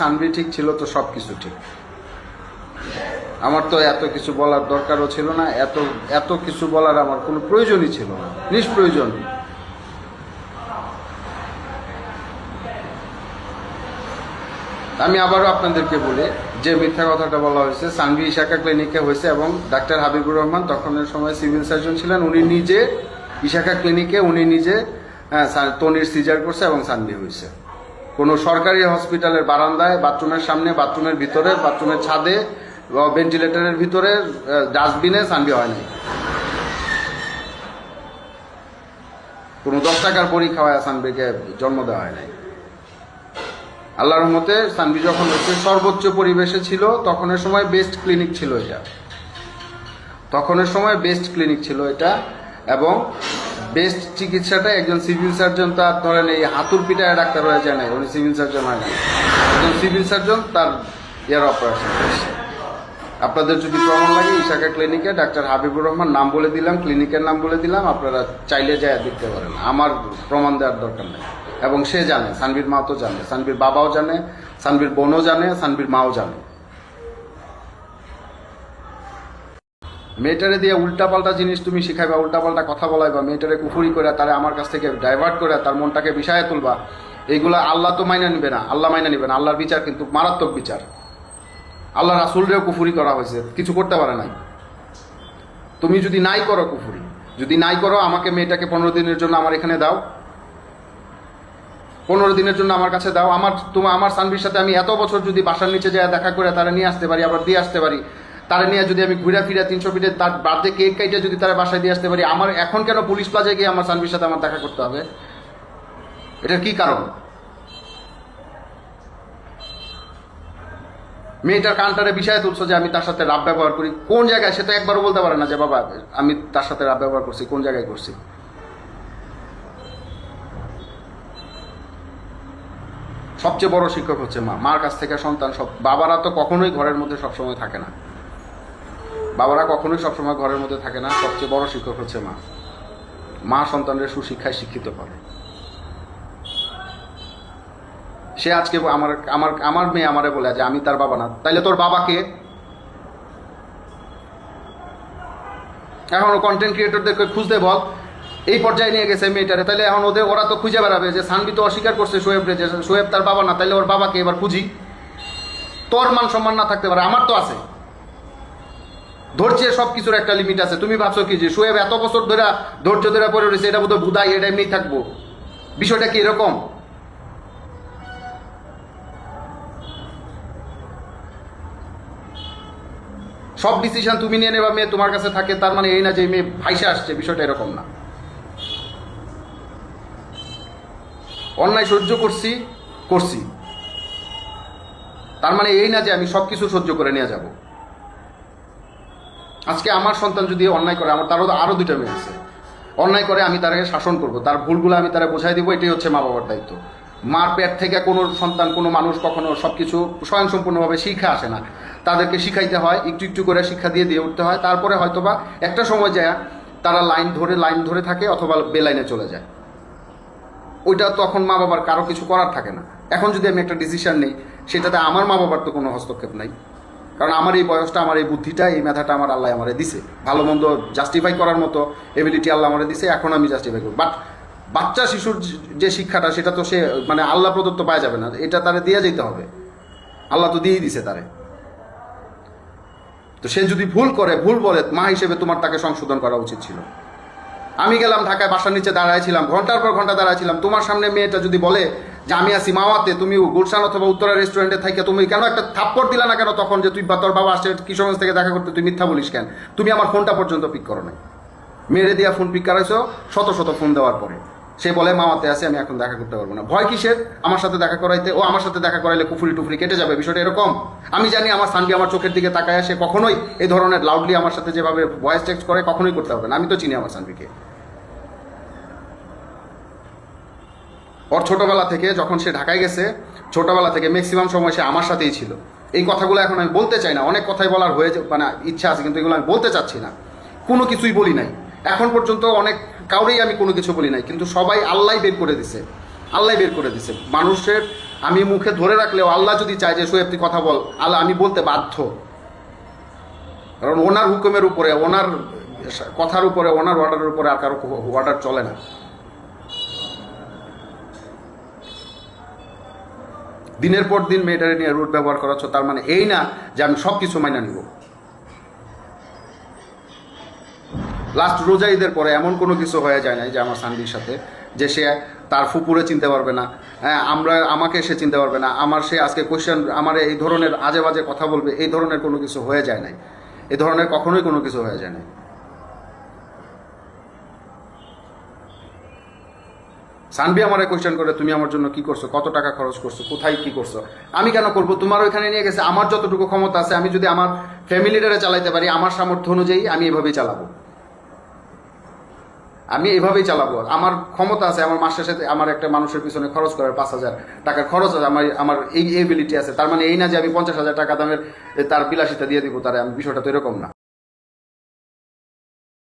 সানভি ঠিক ছিল তো সব কিছু ঠিক। আমার তো এত কিছু বলার দরকারও ছিল না এত এত কিছু বলার আমার কোনো প্রয়োজনই ছিল না নিষ্প্রয়োজন। আমি আবারও আপনাদেরকে বলি যে মিথ্যা কথাটা বলা হয়েছে সানভি ইশাকা ক্লিনিকে হয়েছে এবং ডাক্তার হাবিবুর রহমান তখনের সময় সিভিল সার্জন ছিলেন উনি নিজে ইশাকা ক্লিনিকে উনি নিজে হ্যাঁ, তনির সিজার করছে এবং সানভি হয়েছে। কোনো সরকারি হসপিটালের বারান্দায়, বাথরুমের সামনে, বাথরুমের ভিতরে, বাথরুমের ছাদে ভেন্টিলেটরের ভিতরে ডাস্টবিনে সানভি হয় নাই। কোনো দশ টাকার পরীক্ষা হয় সানভিকে জন্ম দেওয়া হয় নাই। আল্লাহর মতে সানভি যখন হচ্ছে সর্বোচ্চ পরিবেশে ছিল, তখনের সময় বেস্ট ক্লিনিক ছিল এটা। তখনের সময় বেস্ট ক্লিনিক ছিল এটা, এবং বেস্ট চিকিৎসাটা একজন সিভিল সার্জন তার ধরেন এই হাতুর পিটায় ডাক্তার হয়ে যায় না উনি সিভিল সার্জন হয় না একজন সিভিল সার্জন তার ইয়ার অপারেশন আপনাদের যদি প্রমাণ লাগে, ইশাকা ক্লিনিকে ডাক্তার হাবিবুর রহমান নাম বলে দিলাম ক্লিনিকের নাম বলে দিলাম, আপনারা চাইলে যায় দেখতে পারেন। আমার প্রমাণ দেওয়ার দরকার নেই। এবং সে জানে, সানবীর মা তো জানে, সানবীর বাবাও জানে, সানবীর বোনও জানে, সানবীর মাও জানে। মেয়েটারে দিয়ে উল্টাপাল্টা জিনিস তুমি শিখাইবা, উল্টাপাল্টা কথা বলাইবা, মেয়েটারে কুফুরি করে তারে আমার কাছ থেকে ডাইভার্ট করে তার মনটাকে বিষয়ে তুলবা, এইগুলা আল্লাহ তো মাইনা নিবে না, আল্লাহ মাইনা নিবে না, আল্লাহর বিচার কিন্তু মারাত্মক বিচার। আল্লাহ রাসুলরেও কুফুরি করা হয়েছে, কিছু করতে পারে নাই। তুমি যদি নাই করো কুফুরি, যদি নাই করো, আমাকে মেয়েটাকে পনেরো দিনের জন্য আমার এখানে দাও। পনেরো দিনের জন্য আমার কাছে দাও। আমার তোমার আমার সানবির সাথে আমি এত বছর যদি বাসার নিচে যায় দেখা করে তারা নিয়ে আসতে পারি, আবার দিয়ে আসতে পারি তারা নিয়ে যদি আমি ঘুরে ফিরে তিনশো ফিটে তার বার্থডে কেক কাইটে যদি তারা বাসায় দিয়ে আসতে পারি, আমার এখন কেন পুলিশ প্লাজায় গিয়ে আমার সানবির সাথে আমার দেখা করতে হবে? এটার কি কারণ? মেয়েটার কানটারে বিষয় তুলছো যে আমি তার সাথে রাব ব্যবহার করি। কোন জায়গায়? সে তো একবারও বলতে পারে না যে, বাবা, আমি তার সাথে রাব ব্যবহার করছি, কোন জায়গায় করছি? সবচেয়ে বড় শিক্ষক হচ্ছে মা। মার কাছ থেকে সন্তান সব বাবারা তো কখনোই ঘরের মধ্যে সবসময় থাকে না। বাবারা কখনোই সবসময় ঘরের মধ্যে থাকে না। সবচেয়ে বড় শিক্ষক হচ্ছে মা। মা সন্তানের সুশিক্ষায় শিক্ষিত করে। সে আজকে আমার আমার আমার মেয়ে আমারে বলে যে, আমি তার বাবা না। তাইলে তোর বাবাকে এখন কন্টেন্ট ক্রিয়েটরদেরকে খুঁজতে বল। এই পর্যায়ে নিয়ে গেছে মেয়েটারে। তাহলে এখন ওদের, ওরা তো খুঁজে বেড়াবে যে, সানবি তো অস্বীকার করছে সোয়েব রে যে সোয়েব তার বাবা না। তাইলে ওর বাবাকে এবার খুঁজি। তোর মান সম্মান না থাকতে পারে। আমার তো আছে। ধৈর্যের সব কিছুর একটা লিমিট আছে। তুমি ভাবছ কি যে সোয়েব এত বছর ধরে ধৈর্য ধরে পড়ে রয়েছে, এটা বোধহয় বুধাই, এটা এমনি থাকব। বিষয়টা কি এরকম? সব ডিসিশন তুমি নিয়ে নেবা, মেয়ে তোমার কাছে থাকে, তার মানে এই না যে মেয়ে ভাইসে আসছে, বিষয়টা এরকম না। অন্যায় সহ্য করছি করছি। তার মানে এই না যে আমি সব কিছু সহ্য করে নিয়ে যাব। আজকে আমার সন্তান যদি অন্যায় করে, আমার তারও আরও দুইটা মেয়ে আছে। অন্যায় করে আমি তাকে শাসন করব, তার ভুলগুলো আমি তারা বোঝাই দিব, এটাই হচ্ছে মা বাবার দায়িত্ব। মার পেট থেকে কোনো সন্তান, কোনো মানুষ কখনো সব কিছু স্বয়ংসম্পূর্ণভাবে শিক্ষা আসে না। তাদেরকে শিখাইতে হয়, একটু একটু করে শিক্ষা দিয়ে দিয়ে উঠতে হয়, তারপরে হয়তোবা একটা সময় যায় তারা লাইন ধরে লাইন ধরে থাকে অথবা বেলাইনে চলে যায়। ওইটা তখন মা বাবার কারও কিছু করার থাকে না। এখন যদি আমি একটা ডিসিশন নিই, সেটাতে আমার মা বাবার তো কোনো হস্তক্ষেপ নাই। কারণ আমার এই বয়সটা, আমার এই বুদ্ধিটা, এই মেধাটা আমার আল্লাহ আমারে দিছে। ভালো মন্দ জাস্টিফাই করার মতো এবিলিটি আল্লাহ আমারে দিছে, এখন আমি জাস্টিফাই করব। বাট বাচ্চা শিশুর যে শিক্ষাটা, সেটা তো সে মানে আল্লাহ প্রদত্ত পাওয়া যাবে না। এটা তারে দিয়ে যেতে হবে। আল্লাহ তো দিয়েই দিছে তারে। তো সে যদি ভুল করে, ভুল বলে, মা হিসেবে তোমার তাকে সংশোধন করা উচিত ছিল। আমি গেলাম ঢাকায়, বাসার নিচে দাঁড়াইছিলাম ঘণ্টার পর ঘণ্টা দাঁড়াইছিলাম তোমার সামনে মেয়েটা যদি বলে যে আমি আছি মাওয়াতে তুমি গুলশান অথবা উত্তরা রেস্টুরেন্টে থেকে তুমি কেন একটা থাপ্পড় দিলা না কেন তখন যে তুই বা তোর বাবা আসছে কিশোরগঞ্জ থেকে দেখা করতে তুই মিথ্যা বলিস কেন? তুমি আমার ফোনটা পর্যন্ত পিক করো নাই। মেরে দিয়া ফোন পিক করাইছো, শত শত ফোন দেওয়ার পরে। সে বলে মামাতে আছে, আমি এখন দেখা করতে পারব না। ভয় কিসের? আমার সাথে দেখা করাইতে, ও আমার সাথে দেখা করাইলে কুফুরি টুফুরি কেটে যাবে, বিষয়টা এরকম। আমি জানি আমার সানবি আমার চোখের দিকে তাকায় আসে কখনোই এই ধরনের লাউডলি আমার সাথে যেভাবে ভয়েস টেক্সট করে, কখনোই করতে হবে না। আমি তো চিনি আমার সানবিকে। ওর ছোটবেলা থেকে যখন সে ঢাকায় গেছে, ছোটবেলা থেকে ম্যাক্সিমাম সময় সে আমার সাথেই ছিল। এই কথাগুলো এখন আমি বলতে চাই না। অনেক কথাই বলার হয়েছে মানে ইচ্ছা আছে, কিন্তু এগুলো আমি বলতে চাচ্ছি না। কোনো কিছুই বলি নাই। এখন পর্যন্ত অনেক, কাউরেই আমি কোনো কিছু বলি নাই, কিন্তু সবাই আল্লাহ বের করে দিছে। আল্লাহ বের করে দিছে। মানুষের, আমি মুখে ধরে রাখলেও আল্লাহ যদি চায় যে সোয়েব তুই কথা বল। আল্লাহ, আমি বলতে বাধ্য। কারণ ওনার হুকুমের উপরে, ওনার কথার উপরে, ওনার অর্ডারের উপরে আর কারও অর্ডার চলে না। দিনের পর দিন মেয়েটারে নিয়ে রুট ব্যবহার করাচ্ছ, তার মানে এই না যে আমি সব কিছু মাইনা নিব। লাস্ট রোজা ঈদের পরে এমন কোনো কিছু হয়ে যায় না যে আমার সান্দির সাথে, যে সে তার ফুপুরে চিনতে পারবে না হ্যাঁ আমরা, আমাকে সে চিনতে পারবে না, আমার সে আজকে কোয়েশ্চেন আমার এই ধরনের আজে বাজে কথা বলবে, এই ধরনের কোনো কিছু হয়ে যায় নাই। এই ধরনের কখনোই কোনো কিছু হয়ে যায় নাই। সানবি আমার কোয়েশ্চেন করে, তুমি আমার জন্য কি করছ? কত টাকা খরচ করছ? কোথায় কি করছ? আমি কেন করব? তোমার ওইখানে নিয়ে গেছে, আমার যতটুকু ক্ষমতা আছে, আমি যদি আমার ফ্যামিলিটারে চালাইতে পারি, আমার সামর্থ্য অনুযায়ী আমি এভাবেই চালাবো। আমি এভাবেই চালাবো। আমার ক্ষমতা আছে, আমার মাসের সাথে আমার একটা মানুষের পিছনে খরচ করার পাঁচ হাজার। টাকার খরচ আছে, আমার আমার এই এবিলিটি আছে। তার মানে এই না যে আমি পঞ্চাশ হাজার টাকা দামের তার বিলাসিতা দিয়ে দিব, তার, আমি বিষয়টা তো এরকম না।